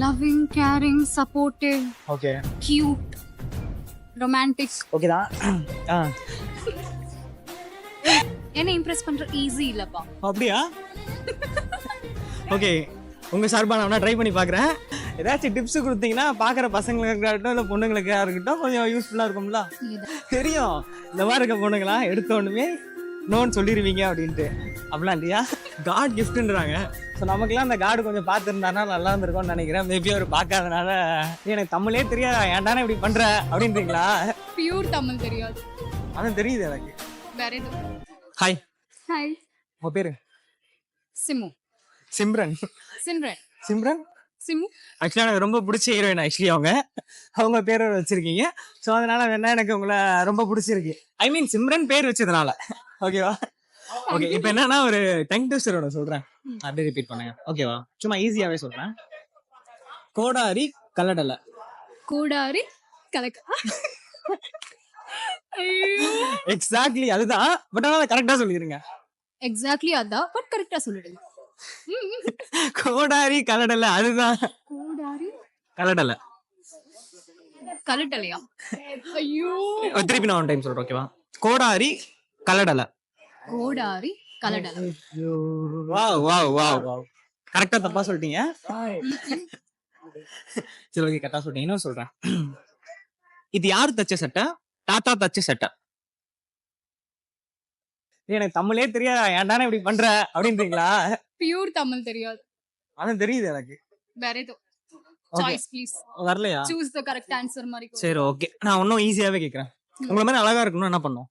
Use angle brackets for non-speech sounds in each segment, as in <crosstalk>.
Loving caring supportive okay cute romantic okay தான். <clears throat> ஆ. என்ன Impress பண்ற ஈஸி இல்லப்பா. அப்படியா? ஓகே உங்கள் சார்பாக நான் ட்ரை பண்ணி பார்க்குறேன். ஏதாச்சும் டிப்ஸ் கொடுத்தீங்கன்னா பார்க்குற இருக்கட்டும் இல்லை பொண்ணுங்களுக்கா இருக்கட்டும் கொஞ்சம் யூஸ்ஃபுல்லாக இருக்கும்ல? தெரியும். இந்த மாதிரி இருக்க பொண்ணுங்களா எடுத்த உடனே நோன்னு சொல்லிடுவீங்க அப்படின்ட்டு. அப்படிலாம் இல்லையா? காட் கிஃப்ட்ன்றாங்க ஸோ நமக்குலாம் அந்த காடு கொஞ்சம் பார்த்துருந்தானா நல்லா இருந்திருக்கும்னு நினைக்கிறேன். மேபி அவர் பார்க்காதனால எனக்கு தமிழே தெரியாதா? ஏன்டானே இப்படி பண்ணுற அப்படின்றீங்களா? பியூர் தமிழ் தெரியாது. அதான் தெரியுது எனக்கு. வேற ஹாய் ஹாய் உங்கள் பேர்? சிமு சிம்ரன். சிம்ரன். சிம்ரன்? சிமு ஆக்சுவலாக எனக்கு ரொம்ப பிடிச்ச ஹீரோயின் ஆக்சுவலி அவங்க. அவங்க பேர் வச்சிருக்கீங்க. ஸோ அதனால வேணா எனக்கு உங்களை ரொம்ப பிடிச்சிருக்கு. ஐ மீன் சிம்ரன் பேர் வச்சதுனால. ஓகேவா ஓகே இப்போ என்னன்னா ஒரு டங் டெஸ்டரோட சொல்றேன். அப்படியே ரிப்பீட் பண்ணுங்க. ஓகேவா சும்மா ஈஸியாவே சொல்றேன். கோடாரி கல்லடலை. கூடாரி கலக்க. எக்ஸாக்ட்லி அதுதான். பட் ஆனால் கரெக்டாக சொல்லிடுங்க. எக்ஸாக்ட்லி அதான். பட் கரெக்டா சொல்லிடுங்க. கோடாரி கல்லடலை அதுதான். கூடாரி. கல்லடலை. கலட்டலையா ஐயோ. திருப்பி நான் ஒன் டைம் சொல்றேன் ஓகேவா கோடாரி கல்லடலை. கோடாரி கலடலை. Wow wow wow. வாவ். கரெக்டா தப்பா சொல்லிட்டீங்க. சரி ஓகே கரெக்டா சொல்லிட்டீங்க இன்னும் சொல்றேன். இது யாரு தச்ச சட்டை? தாத்தா தச்ச சட்டை. எனக்கு தமிழே தெரியாதா ஏன்டானே இப்படி பண்ற? அப்படின்றீங்களா? பியூர் தமிழ் தெரியாது. அதான் தெரியுது எனக்கு. வேற. சாய்ஸ் ப்ளீஸ் வரலையா? சூஸ் த கரெக்ட் ஆன்சர் மாதிரி. சரி ஓகே நான் இன்னும் ஈஸியாவே கேக்குறேன். உங்களை மாதிரி அழகா இருக்கணும் என்ன பண்ணும்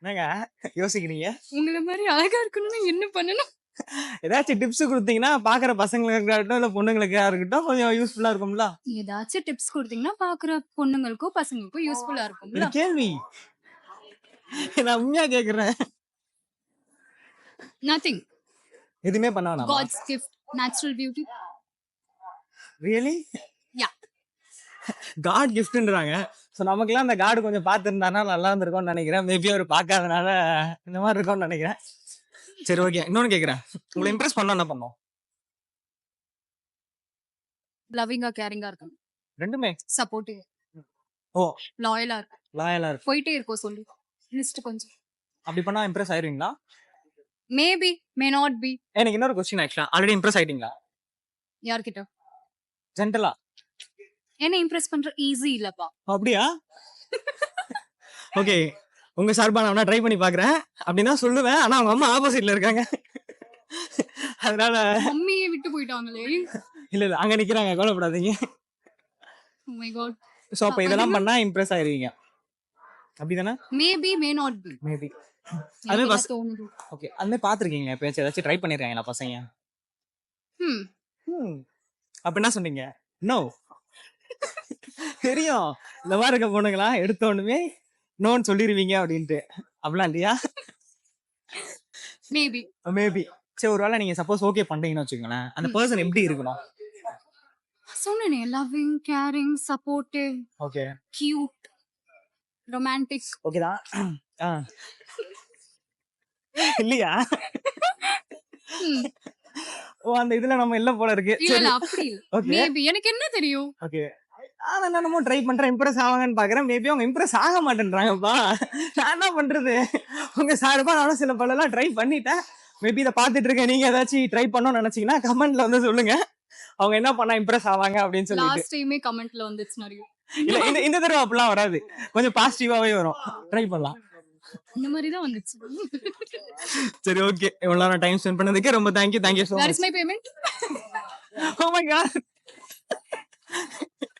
என்னங்க? யோசிக்கிறீங்க? உங்களை மாதிரி அழகா இருக்கணும்னா என்ன பண்ணணும்? ஏதாச்சும் டிப்ஸ் கொடுத்தீங்கன்னா பாக்குற பசங்களுக்கு இருக்கட்டும் இல்ல பொண்ணுங்களுக்கா இருக்கட்டும் கொஞ்சம் யூஸ்ஃபுல்லா இருக்கும்ல? ஏதாச்சும் டிப்ஸ் கொடுத்தீங்கன்னா பாக்குற பொண்ணுங்களுக்கோ பசங்களுக்கோ யூஸ்ஃபுல்லா இது இருக்கும்ல? கேள்வி. நான் உண்மையா கேக்குறேன். நதிங் எதுவுமே பண்ண வேணாம்? God's gift natural beauty really yeah God கிஃப்ட்ன்றாங்க so நமக்குலாம் அந்த காடு கொஞ்சம் பார்த்துருந்தானா நல்லா இருந்திருக்கும்னு நினைக்கிறேன். மேபி அவர் பார்க்காதனால இந்த மாதிரி இருக்கும்னு நினைக்கிறேன். சரி ஓகே இன்னொன்னு கேக்குறேன். உங்களை இம்ப்ரெஸ் பண்ண என்ன பண்ணோம்? லவ்விங்கா கேரிங்கா இருக்கணும். ரெண்டுமே? சப்போர்ட்டிவ் ஓ. லாயலா இருக்கு லாயலா இருக்கு போயிட்டே இருக்கோம் சொல்லி. லிஸ்ட் கொஞ்சம். அப்படி பண்ணா இம்ப்ரெஸ் ஆயிருவீங்களா? மேபி மே நாட் பி எனக்கு இன்னொரு கொஸ்டின் ஆக்சுவலா ஆல்ரெடி இம்ப்ரெஸ் ஆயிட்டீங்களா? யார்கிட்ட? ஜென்டலா என்ன இம்ப்ரெஸ் பண்ற? ஈஸி இல்லப்பா. அப்படியா? ஓகே உங்க சார்பா நான் ட்ரை பண்ணி பாக்குறேன். அப்படின்னு சொல்லுவேன். ஆனா அவங்க அம்மா ஆப்போசிட்ல இருக்காங்க. அதனால மம்மியே விட்டு போயிட்டாங்களே. இல்ல இல்ல. அங்க நிக்கிறாங்க. கவலைப்படாதீங்க. Oh சோ அப்ப இதெல்லாம் பண்ணா இம்ப்ரெஸ் ஆயிருவீங்க. அப்படிதானே? Maybe may not be maybe அது தோணுது. ஓகே அந்த பாத்திருக்கீங்க எப்பயாச்சும்? ஏதாச்சும் ட்ரை பண்ணிருக்காங்களா பசங்க? ம் Hmm. அப்ப என்ன சொன்னீங்க? நோ தெரியும். இந்த மாதிரி இருக்க பொண்ணுங்களா எடுத்த உடனே நோன்னு சொல்லிடுவீங்க அப்படின்ட்டு. அப்படிலாம் இல்லையா? மேபி மேபி சரி ஒருவேளை நீங்க சப்போஸ் ஓகே பண்றீங்கன்னு வச்சுக்கோங்களேன். அந்த பர்சன் எப்படி இருக்கணும்? சொன்னேனே loving caring supportive okay cute romantic okay தான். <clears throat> இல்லையா? ஓ அந்த இதுல நம்ம இல்ல போல இருக்கு. இல்ல அப்படி இல்ல. மேபி எனக்கு என்ன தெரியும்? ஓகே நான் என்னமோ ட்ரை பண்றேன் இம்ப்ரெஸ் ஆவாங்கன்னு பாக்குறேன். மேபி அவங்க இம்ப்ரெஸ் ஆக மாட்டேன்றாங்கப்பா. நான் என்ன பண்றது? உங்க சார்பா நானும் சில பலலாம் ட்ரை பண்ணிட்டேன். மேபி இதை பார்த்துட்டு இருக்கேன். நீங்க ஏதாச்சும் ட்ரை பண்ணணும்னு நினைச்சீங்கன்னா கமெண்ட்ல வந்து சொல்லுங்க. அவங்க என்ன பண்ணா இம்ப்ரெஸ் ஆவாங்க அப்படின்னு சொல்லிட்டு. லாஸ்ட் டைமே கமெண்ட்ல வந்துச்சு நிறைய. இல்ல இந்த இந்த தடவை அப்படிலாம் வராது. கொஞ்சம் பாசிட்டிவாவே வரும். ட்ரை பண்ணலாம். இந்த மாதிரி தான் வந்துச்சு. சரி ஓகே இவ்வளவு நேரம் டைம் ஸ்பெண்ட் பண்ணதுக்கு ரொம்ப thank you thank you very much my payment oh my God